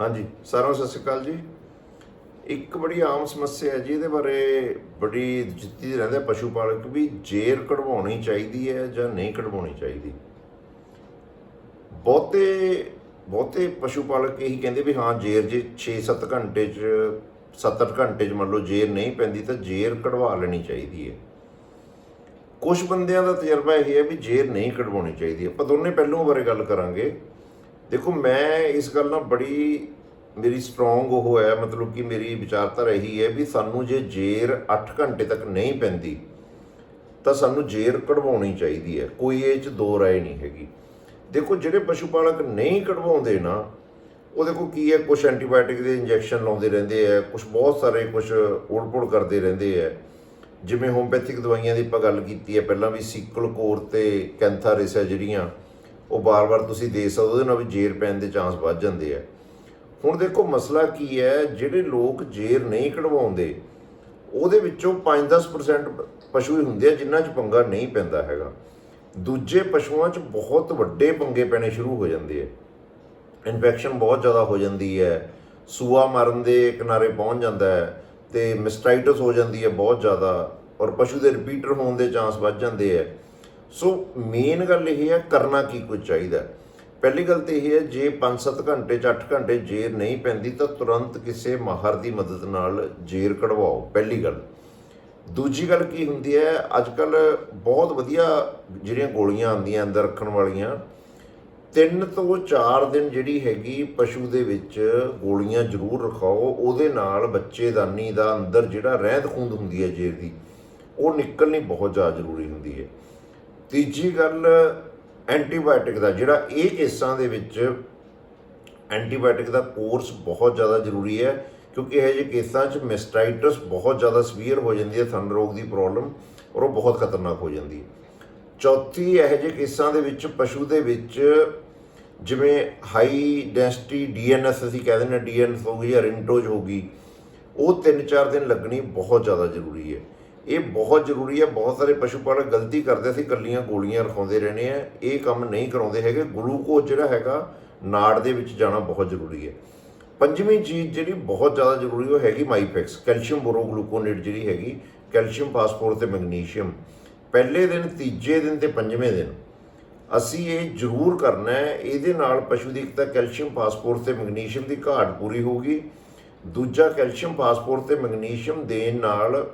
ਹਾਂਜੀ, ਸਾਰਿਆਂ ਨੂੰ ਸਤਿ ਸ਼੍ਰੀ ਅਕਾਲ ਜੀ। ਇੱਕ ਬੜੀ ਆਮ ਸਮੱਸਿਆ ਹੈ ਜੀ, ਇਹਦੇ ਬਾਰੇ ਬੜੀ ਜਿੱਤੀ ਰਹਿੰਦੇ ਪਸ਼ੂ ਪਾਲਕ ਵੀ ਜੇਰ ਕਢਵਾਉਣੀ ਚਾਹੀਦੀ ਹੈ ਜਾਂ ਨਹੀਂ ਕਢਵਾਉਣੀ ਚਾਹੀਦੀ। ਬਹੁਤੇ ਬਹੁਤੇ ਪਸ਼ੂ ਪਾਲਕ ਇਹੀ ਕਹਿੰਦੇ ਵੀ ਹਾਂ ਜੇਰ ਜੇ 6-7 ਘੰਟੇ ਚ 7-8 ਘੰਟੇ ਚ ਮੰਨ ਲਓ ਜੇਰ ਨਹੀਂ ਪੈਂਦੀ ਤਾਂ ਜੇਰ ਕਢਵਾ ਲੈਣੀ ਚਾਹੀਦੀ ਹੈ। ਕੁਝ ਬੰਦਿਆਂ ਦਾ ਤਜਰਬਾ ਇਹ ਹੈ ਵੀ ਜੇਰ ਨਹੀਂ ਕਢਵਾਉਣੀ ਚਾਹੀਦੀ। ਆਪਾਂ ਦੋਨੇ ਪਹਿਲੂਆਂ ਬਾਰੇ ਗੱਲ ਕਰਾਂਗੇ। ਦੇਖੋ, ਮੈਂ ਇਸ ਗੱਲ ਨਾਲ ਬੜੀ, ਮੇਰੀ ਸਟਰੋਂਗ ਉਹ ਹੈ, ਮਤਲਬ ਕਿ ਮੇਰੀ ਵਿਚਾਰਧਾਰਾ ਇਹੀ ਹੈ ਵੀ ਸਾਨੂੰ ਜੇ ਜੇਰ 8 ਘੰਟੇ ਤੱਕ ਨਹੀਂ ਪੈਂਦੀ, ਤਾਂ ਸਾਨੂੰ ਜੇਰ ਕਢਵਾਉਣੀ ਚਾਹੀਦੀ ਹੈ। ਕੋਈ ਇਹ ਚ ਦੋ ਰਾਏ ਨਹੀਂ ਹੈਗੀ। ਦੇਖੋ, ਜਿਹੜੇ ਪਸ਼ੂ ਪਾਲਕ ਨਹੀਂ ਕਢਵਾਉਂਦੇ ਨਾ ਉਹਦੇ ਦੇਖੋ ਕੀ ਹੈ ਕੁਝ ਐਂਟੀਬਾਇਓਟਿਕ ਦੇ ਇੰਜੈਕਸ਼ਨ ਲਾਉਂਦੇ ਰਹਿੰਦੇ ਆ ਕੁਝ ਬਹੁਤ ਸਾਰੇ ਕੁਝ ਉੜਪੁੜ ਕਰਦੇ ਰਹਿੰਦੇ ਆ ਜਿਵੇਂ ਹੋਮਪੈਥਿਕ ਦਵਾਈਆਂ ਦੀ ਆਪਾਂ ਗੱਲ ਕੀਤੀ ਹੈ, ਪਹਿਲਾਂ ਵੀ ਸੀਕਲ ਕੋਰ ਤੇ ਕੈਂਥਾਰਿਸ ਹੈ ਜਿਹੜੀਆਂ ਉਹ ਬਾਰ-ਬਾਰ ਤੁਸੀਂ ਦੇ ਸਕਦੇ ਉਹਦੇ ਨਾਲ ਵੀ ਜੇਰ ਪੈਣ ਦੇ ਚਾਂਸ ਵੱਧ ਜਾਂਦੇ ਆ। ਹੁਣ ਦੇਖੋ ਮਸਲਾ ਕੀ ਹੈ, ਜਿਹੜੇ ਲੋਕ ਜੇਰ ਨਹੀਂ ਕਢਵਾਉਂਦੇ, ਉਹਦੇ ਵਿੱਚੋਂ 5-10% ਪਸ਼ੂ ਹੀ ਹੁੰਦੇ ਆ, ਜਿਨ੍ਹਾਂ 'ਚ ਪੰਗਾ ਨਹੀਂ ਪੈਂਦਾ ਹੈਗਾ। ਦੂਜੇ ਪਸ਼ੂਆਂ 'ਚ ਬਹੁਤ ਵੱਡੇ ਪੰਗੇ ਪੈਣੇ ਸ਼ੁਰੂ ਹੋ ਜਾਂਦੇ ਆ। ਇਨਫੈਕਸ਼ਨ ਬਹੁਤ ਜ਼ਿਆਦਾ ਹੋ ਜਾਂਦੀ ਹੈ, ਸੂਆ ਮਰਨ ਦੇ ਕਿਨਾਰੇ ਪਹੁੰਚ ਜਾਂਦਾ ਹੈ ਤੇ ਮਿਸਟਾਈਟਸ ਹੋ ਜਾਂਦੀ ਹੈ ਬਹੁਤ ਜ਼ਿਆਦਾ, ਔਰ ਪਸ਼ੂ ਦੇ ਰਿਪੀਟਰ ਹੋਣ ਦੇ ਚਾਂਸ ਵੱਧ ਜਾਂਦੇ ਆ। ਸੋ ਮੇਨ ਗੱਲ ਇਹ ਹੈ ਕਰਨਾ ਕੀ ਕੁਝ ਚਾਹੀਦਾ ਪਹਿਲੀ ਗੱਲ ਤੇ ਇਹ ਹੈ, ਜੇ 5-7 ਘੰਟੇ ਚ 8 ਘੰਟੇ ਜੇਰ ਨਹੀਂ ਪੈਂਦੀ, ਤਾਂ ਤੁਰੰਤ ਕਿਸੇ ਮਾਹਰ ਦੀ ਮਦਦ ਨਾਲ ਜੇਰ ਕਢਵਾਓ, ਪਹਿਲੀ ਗੱਲ। ਦੂਜੀ ਗੱਲ ਕੀ ਹੁੰਦੀ ਹੈ ਅੱਜ ਕੱਲ ਬਹੁਤ ਵਧੀਆ ਜਿਹੜੀਆਂ ਗੋਲੀਆਂ ਆਉਂਦੀਆਂ ਅੰਦਰ ਰੱਖਣ ਵਾਲੀਆਂ, ਤਿੰਨ ਤੋਂ ਚਾਰ ਦਿਨ ਜਿਹੜੀ ਹੈਗੀ ਪਸ਼ੂ ਦੇ ਵਿੱਚ ਗੋਲੀਆਂ ਜ਼ਰੂਰ ਰਖਾਓ, ਉਹਦੇ ਨਾਲ ਬੱਚੇਦਾਨੀ ਦਾ ਅੰਦਰ ਜਿਹੜਾ ਰਹਿੰਦ ਖੂੰਦ ਹੁੰਦੀ ਹੈ ਜੇਰ ਦੀ, ਉਹ ਨਿਕਲਣੀ ਬਹੁਤ ਜ਼ਿਆਦਾ ਜ਼ਰੂਰੀ ਹੁੰਦੀ ਹੈ। ਤੀਜੀ ਗੱਲ ਐਂਟੀਬਾਇਓਟਿਕ ਦਾ, ਜਿਹੜਾ ਇਹ ਕੇਸਾਂ ਦੇ ਵਿੱਚ ਐਂਟੀਬਾਇਓਟਿਕ ਦਾ ਕੋਰਸ ਬਹੁਤ ਜ਼ਿਆਦਾ ਜ਼ਰੂਰੀ ਹੈ, ਕਿਉਂਕਿ ਇਹ ਜਿਹੇ ਕੇਸਾਂ 'ਚ ਮਿਸਟਾਈਟਸ ਬਹੁਤ ਜ਼ਿਆਦਾ ਸਵੀਅਰ ਹੋ ਜਾਂਦੀ ਹੈ ਥੰਡ ਰੋਗ ਦੀ ਪ੍ਰੋਬਲਮ, ਔਰ ਉਹ ਬਹੁਤ ਖਤਰਨਾਕ ਹੋ ਜਾਂਦੀ ਹੈ। ਚੌਥੀ, ਇਹ ਜਿਹੇ ਕੇਸਾਂ ਦੇ ਵਿੱਚ ਪਸ਼ੂ ਦੇ ਵਿੱਚ ਜਿਵੇਂ ਹਾਈ ਡੈਂਸਿਟੀ ਡੀਐਨਐਸ ਅਸੀਂ ਕਹਿ ਦਿੰਦੇ ਹਾਂ ਡੀਐਨਐਸ ਹੋ ਗਈ ਜਾਂ ਰਿੰਟੋਜ ਹੋ ਗਈ, ਉਹ 3-4 ਦਿਨ ਲੱਗਣੀ ਬਹੁਤ ਜ਼ਿਆਦਾ ਜ਼ਰੂਰੀ ਹੈ। ਇਹ ਬਹੁਤ ਜ਼ਰੂਰੀ ਹੈ, ਬਹੁਤ ਸਾਰੇ ਪਸ਼ੂ ਪਾਲਕ ਗਲਤੀ ਕਰਦੇ ਸੀ, ਕੱਲੀਆਂ ਗੋਲੀਆਂ ਰਖਾਉਂਦੇ ਰਹਿੰਦੇ ਆ। ਇਹ ਕੰਮ ਨਹੀਂ ਕਰਾਉਂਦੇ ਹੈਗੇ। ਗਲੂਕੋਜ਼ ਜਿਹੜਾ ਹੈਗਾ, ਨਾੜ ਦੇ ਵਿੱਚ ਜਾਣਾ ਬਹੁਤ ਜ਼ਰੂਰੀ ਹੈ। ਪੰਜਵੀਂ ਚੀਜ਼ ਜਿਹੜੀ ਬਹੁਤ ਜ਼ਿਆਦਾ ਜ਼ਰੂਰੀ, ਉਹ ਹੈਗੀ ਮਾਈਫੈਕਸ। ਕੈਲਸ਼ੀਅਮ ਬੋਰੋਗਲੂਕੋਨੇਟ ਜਿਹੜੀ ਹੈਗੀ, ਕੈਲਸ਼ੀਅਮ, ਫਾਸਫੋਰਸ ਤੇ ਮੈਗਨੀਸ਼ੀਅਮ। ਪਹਿਲੇ ਦਿਨ, ਤੀਜੇ ਦਿਨ ਤੇ ਪੰਜਵੇਂ ਦਿਨ। ਅਸੀਂ ਇਹ ਜ਼ਰੂਰ ਕਰਨਾ ਹੈ, ਇਹਦੇ ਨਾਲ ਪਸ਼ੂ ਦੀ ਇੱਕ ਤਾਂ ਕੈਲਸ਼ੀਅਮ, ਫਾਸਫੋਰਸ ਤੇ ਮੈਗਨੀਸ਼ੀਅਮ ਦੀ ਘਾਟ ਪੂਰੀ ਹੋਊਗੀ। ਦੂਜਾ, ਕੈਲਸ਼ੀਅਮ, ਫਾਸਫੋਰਸ ਤੇ ਮੈਗਨੀਸ਼ੀਅਮ ਦੇਣ ਨਾਲ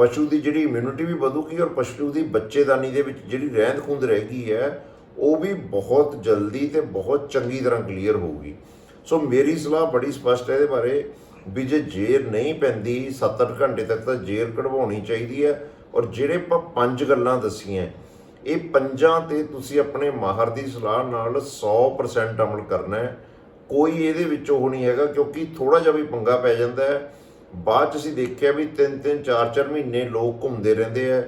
ਪਸ਼ੂ ਦੀ ਜਿਹੜੀ ਇਮਿਊਨਿਟੀ ਵੀ ਵਧੂਗੀ ਔਰ ਪਸ਼ੂ ਦੀ ਬੱਚੇਦਾਨੀ ਦੇ ਵਿੱਚ ਜਿਹੜੀ ਰਹਿੰਦ ਖੂੰਦ ਰਹਿ ਗਈ ਹੈ, ਉਹ ਵੀ ਬਹੁਤ ਜਲਦੀ ਤੇ ਬਹੁਤ ਚੰਗੀ ਤਰ੍ਹਾਂ ਕਲੀਅਰ ਹੋਊਗੀ। ਸੋ ਮੇਰੀ ਸਲਾਹ ਬੜੀ ਸਪਸ਼ਟ ਹੈ ਇਹਦੇ ਬਾਰੇ ਵੀ ਜੇ ਜੇਰ ਨਹੀਂ ਪੈਂਦੀ 7-8 ਘੰਟੇ ਤੱਕ ਤਾਂ ਜੇਰ ਕਢਵਾਉਣੀ ਚਾਹੀਦੀ ਹੈ ਔਰ ਜਿਹੜੇ ਆਪਾਂ ਪੰਜ ਗੱਲਾਂ ਦਸੀਆਂ, ਇਹ ਪੰਜਾਂ ਤੇ ਤੁਸੀਂ ਆਪਣੇ ਮਾਹਰ ਦੀ ਸਲਾਹ ਨਾਲ 100% ਅਮਲ ਕਰਨਾ ਹੈ। ਕੋਈ ਇਹਦੇ ਵਿੱਚ ਉਹ ਨਹੀਂ ਹੈਗਾ ਕਿਉਂਕਿ ਥੋੜਾ ਜਿਹਾ ਵੀ ਪੰਗਾ ਪੈ ਜਾਂਦਾ ਹੈ। ਬਾਅਦ ਚ ਅਸੀਂ ਦੇਖਿਆ ਵੀ ਤਿੰਨ ਤਿੰਨ, ਚਾਰ ਚਾਰ ਮਹੀਨੇ ਲੋਕ ਘੁੰਮਦੇ ਰਹਿੰਦੇ ਆ,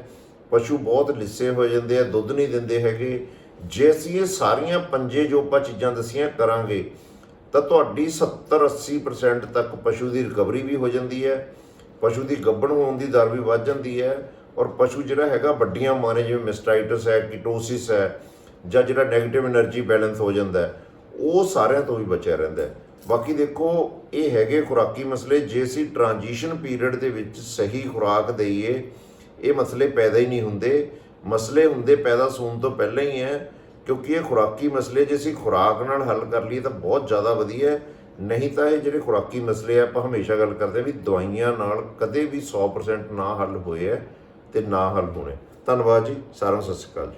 ਪਸ਼ੂ ਬਹੁਤ ਲਿੱਸੇ ਹੋ ਜਾਂਦੇ ਆ, ਦੁੱਧ ਨਹੀਂ ਦਿੰਦੇ ਹੈਗੇ। ਜੇ ਅਸੀਂ ਇਹ ਸਾਰੀਆਂ ਪੰਜੇ ਜੋ ਆਪਾਂ ਚੀਜ਼ਾਂ ਦਸੀਆਂ ਕਰਾਂਗੇ, ਤਾਂ ਤੁਹਾਡੀ 70 80% ਤੱਕ ਪਸ਼ੂ ਦੀ ਰਿਕਵਰੀ ਵੀ ਹੋ ਜਾਂਦੀ ਹੈ, ਪਸ਼ੂ ਦੀ ਗੱਭਣ ਹੋਣ ਦੀ ਦਰ ਵੀ ਵੱਧ ਜਾਂਦੀ ਹੈ ਔਰ ਪਸ਼ੂ ਜਿਹੜਾ ਹੈਗਾ ਵੱਡੀਆਂ ਮਾਰੇ ਜਿਵੇਂ ਮਿਸਟਾਈਟਸ ਹੈ ਕਿਟੋਸਿਸ ਹੈ ਜਾਂ ਜਿਹੜਾ ਨੈਗੇਟਿਵ એનર્ਜੀ ਬੈਲੈਂਸ ਹੋ ਜਾਂਦਾ ਉਹ ਸਾਰਿਆਂ ਤੋਂ ਵੀ ਬਚਿਆ ਰਹਿੰਦਾ ਹੈ। ਬਾਕੀ ਦੇਖੋ, ਇਹ ਹੈਗੇ ਖੁਰਾਕੀ ਮਸਲੇ, ਜੇ ਅਸੀਂ ਟ੍ਰਾਂਜੀਸ਼ਨ ਪੀਰੀਅਡ ਦੇ ਵਿੱਚ ਸਹੀ ਖੁਰਾਕ ਦਈਏ, ਇਹ ਮਸਲੇ ਪੈਦਾ ਹੀ ਨਹੀਂ ਹੁੰਦੇ। ਮਸਲੇ ਹੁੰਦੇ ਪੈਦਾ ਹੋਣ ਤੋਂ ਪਹਿਲਾਂ ਹੀ ਹੈ, ਕਿਉਂਕਿ ਇਹ ਖੁਰਾਕੀ ਮਸਲੇ, ਜੇ ਅਸੀਂ ਖੁਰਾਕ ਨਾਲ ਹੱਲ ਕਰ ਲਈਏ ਤਾਂ ਬਹੁਤ ਜ਼ਿਆਦਾ ਵਧੀਆ ਹੈ। ਨਹੀਂ ਤਾਂ ਇਹ ਜਿਹੜੇ ਖੁਰਾਕੀ ਮਸਲੇ ਆ, ਆਪਾਂ ਹਮੇਸ਼ਾ ਗੱਲ ਕਰਦੇ ਹਾਂ ਵੀ ਦਵਾਈਆਂ ਨਾਲ ਕਦੇ ਵੀ 100% ਨਾ ਹੱਲ ਹੋਏ ਹੈ ਤੇ ਨਾ ਹੱਲ ਹੋਣੇ। ਧੰਨਵਾਦ ਜੀ, ਸਾਰਿਆਂ ਨੂੰ ਸਤਿ ਸ਼੍ਰੀ ਅਕਾਲ ਜੀ।